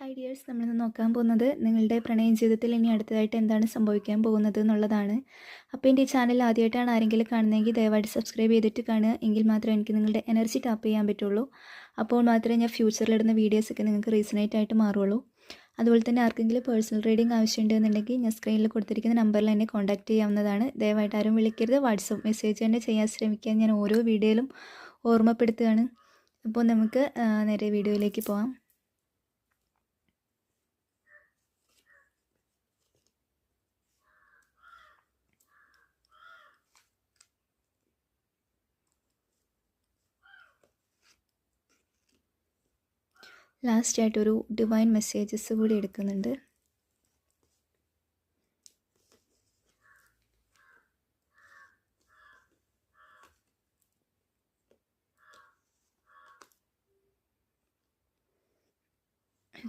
Hi dears നമ്മളിന്ന് നോക്കാൻ പോകുന്നത് നിങ്ങളുടെ പ്രണയ ജീവിതത്തിൽ ഇനി അടുത്തതായിട്ട് എന്താണ് സംഭവിക്കാൻ പോകുന്നത് എന്നുള്ളതാണ്. അപ്പോൾ എന്റെ ഈ ചാനൽ ആദ്യമായിട്ടാണ് ആരെങ്കിലും കാണുന്നതെങ്കിൽ ദയവായിട്ട് സബ്സ്ക്രൈബ് ചെയ്തിട്ട് കാണുക. എങ്കിൽ മാത്രമേ എനിക്ക് നിങ്ങളുടെ എനർജി ടാപ്പ് ചെയ്യാൻ പറ്റുള്ളൂ. അപ്പോൾ മാത്രമേ ഞാൻ ഫ്യൂച്ചറിലിടുന്ന വീഡിയോസൊക്കെ നിങ്ങൾക്ക് റീസണേറ്റ് ആയിട്ട് മാറുള്ളൂ. അതുപോലെ തന്നെ ആർക്കെങ്കിലും പേഴ്സണൽ റീഡിംഗ് ആവശ്യമുണ്ടെന്നുണ്ടെങ്കിൽ ഞാൻ സ്ക്രീനിൽ കൊടുത്തിരിക്കുന്ന നമ്പറിൽ എന്നെ കോൺടാക്റ്റ് ചെയ്യാവുന്നതാണ്. ദയവായിട്ട് ആരും വിളിക്കരുത്. വാട്സപ്പ് മെസ്സേജ് തന്നെ ചെയ്യാൻ ശ്രമിക്കാൻ ഞാൻ ഓരോ വീഡിയോയിലും ഓർമ്മപ്പെടുത്തുകയാണ്. അപ്പോൾ നമുക്ക് നേരെ വീഡിയോയിലേക്ക് പോകാം ലാസ്റ്റ് ആയിട്ടൊരു ഡിവൈൻ മെസ്സേജസ് കൂടി എടുക്കുന്നുണ്ട്.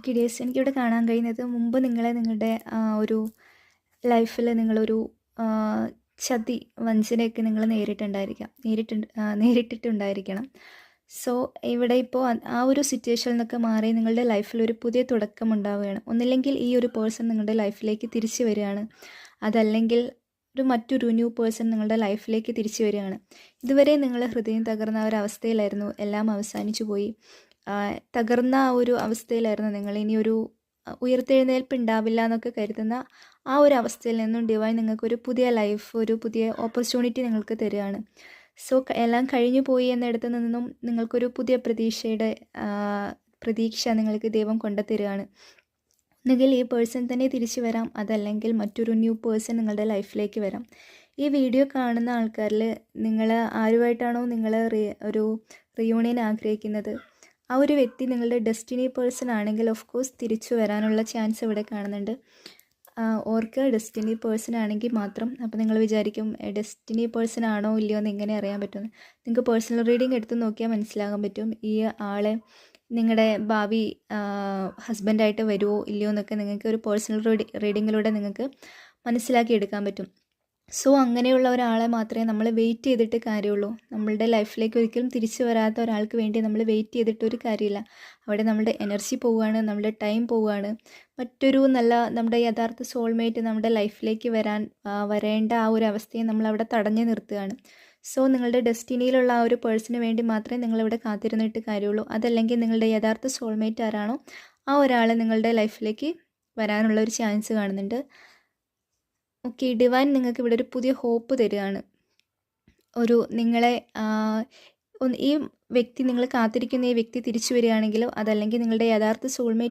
കിഡിയസ് എനിക്കിവിടെ കാണാൻ കഴിയുന്നത് മുമ്പ് നിങ്ങളെ നിങ്ങളുടെ ഒരു ലൈഫിൽ നിങ്ങളൊരു ചതി വഞ്ചനയൊക്കെ നിങ്ങൾ നേരിട്ടുണ്ടായിരിക്കാം നേരിട്ട് നേരിട്ടിട്ടുണ്ടായിരിക്കണം. സോ ഇവിടെ ഇപ്പോൾ ആ ഒരു സിറ്റുവേഷനിൽ നിന്നൊക്കെ മാറി നിങ്ങളുടെ ലൈഫിൽ ഒരു പുതിയ തുടക്കം ഉണ്ടാവുകയാണ്. ഒന്നില്ലെങ്കിൽ ഈ ഒരു പേഴ്സൺ നിങ്ങളുടെ ലൈഫിലേക്ക് തിരിച്ചു വരികയാണ്. അതല്ലെങ്കിൽ ഒരു മറ്റൊരു ന്യൂ പേഴ്സൺ നിങ്ങളുടെ ലൈഫിലേക്ക് തിരിച്ചു വരികയാണ്. ഇതുവരെ നിങ്ങൾ ഹൃദയം തകർന്ന ഒരു അവസ്ഥയിലായിരുന്നു. എല്ലാം അവസാനിച്ചു പോയി. തകർന്ന ആ ഒരു അവസ്ഥയിലായിരുന്നു നിങ്ങൾ. ഇനി ഒരു ഉയർത്തെഴുന്നേൽപ്പ് ഉണ്ടാവില്ല എന്നൊക്കെ കരുതുന്ന ആ ഒരു അവസ്ഥയിൽ നിന്നും ഡിവൈൻ നിങ്ങൾക്കൊരു പുതിയ ലൈഫ് ഒരു പുതിയ ഓപ്പർച്യൂണിറ്റി നിങ്ങൾക്ക് തരികയാണ്. സോ എല്ലാം കഴിഞ്ഞു പോയി എന്നിടത്ത് നിന്നും നിങ്ങൾക്കൊരു പുതിയ പ്രതീക്ഷയുടെ പ്രതീക്ഷ നിങ്ങൾക്ക് ദൈവം കൊണ്ടുതരികയാണ്. ഒന്നുകിൽ ഈ പേഴ്സൺ തന്നെ തിരിച്ചു വരാം അതല്ലെങ്കിൽ മറ്റൊരു ന്യൂ പേഴ്സൺ നിങ്ങളുടെ ലൈഫിലേക്ക് വരാം. ഈ വീഡിയോ കാണുന്ന ആൾക്കാരിൽ നിങ്ങൾ ആരുമായിട്ടാണോ നിങ്ങൾ ഒരു റിയൂണിയൻ ആഗ്രഹിക്കുന്നത്? ആ ഒരു വ്യക്തി നിങ്ങളുടെ ഡെസ്റ്റിനി പേഴ്സൺ ആണെങ്കിൽ ഓഫ് കോഴ്സ് തിരിച്ചു വരാനുള്ള ചാൻസ് ഇവിടെ കാണുന്നുണ്ട്. ആ, ഓർക്കുക ഡെസ്റ്റിനി പേഴ്സൺ ആണെങ്കിൽ മാത്രം. അപ്പോൾ നിങ്ങൾ വിചാരിക്കും ഡെസ്റ്റിനി പേഴ്സൺ ആണോ ഇല്ലയോ എന്ന് എങ്ങനെ അറിയാൻ പറ്റും? നിങ്ങൾക്ക് പേഴ്സണൽ റീഡിംഗ് എടുത്ത് നോക്കിയാൽ മനസ്സിലാകാൻ പറ്റും ഈ ആളെ നിങ്ങളുടെ ഭാവി ഹസ്ബൻഡായിട്ട് വരുമോ ഇല്ലയോ എന്നൊക്കെ നിങ്ങൾക്ക് ഒരു പേഴ്സണൽ റീഡി റീഡിങ്ങിലൂടെ നിങ്ങൾക്ക് മനസ്സിലാക്കി എടുക്കാൻ പറ്റും. സോ അങ്ങനെയുള്ള ഒരാളെ മാത്രമേ നമ്മൾ വെയിറ്റ് ചെയ്തിട്ട് കാര്യമുള്ളൂ. നമ്മളുടെ ലൈഫിലേക്ക് ഒരിക്കലും തിരിച്ചു വരാത്ത ഒരാൾക്ക് വേണ്ടി നമ്മൾ വെയിറ്റ് ചെയ്തിട്ട് ഒരു കാര്യമില്ല. അവിടെ നമ്മുടെ എനർജി പോവുകയാണ് നമ്മുടെ ടൈം പോവുകയാണ്. മറ്റൊരു നല്ല നമ്മുടെ യഥാർത്ഥ സോൾമേറ്റ് നമ്മുടെ ലൈഫിലേക്ക് വരാൻ വരേണ്ട ആ ഒരു അവസ്ഥയെ നമ്മൾ അവിടെ തടഞ്ഞു നിർത്തുകയാണ്. സോ നിങ്ങളുടെ ഡെസ്റ്റിനിയിലുള്ള ആ ഒരു പേഴ്സണിന് വേണ്ടി മാത്രമേ നിങ്ങളിവിടെ കാത്തിരുന്നിട്ട് കാര്യമുള്ളൂ. അതല്ലെങ്കിൽ നിങ്ങളുടെ യഥാർത്ഥ സോൾമേറ്റ് ആരാണോ ആ ഒരാൾ നിങ്ങളുടെ ലൈഫിലേക്ക് വരാനുള്ള ഒരു ചാൻസ് കാണുന്നുണ്ട്. ഓക്കെ ഡിവൈൻ നിങ്ങൾക്ക് ഇവിടെ ഒരു പുതിയ ഹോപ്പ് തരികയാണ് ഒരു നിങ്ങളെ ഈ വ്യക്തി നിങ്ങൾ കാത്തിരിക്കുന്ന ഈ വ്യക്തി തിരിച്ചു വരികയാണെങ്കിലോ അതല്ലെങ്കിൽ നിങ്ങളുടെ യഥാർത്ഥ സോൾമേറ്റ്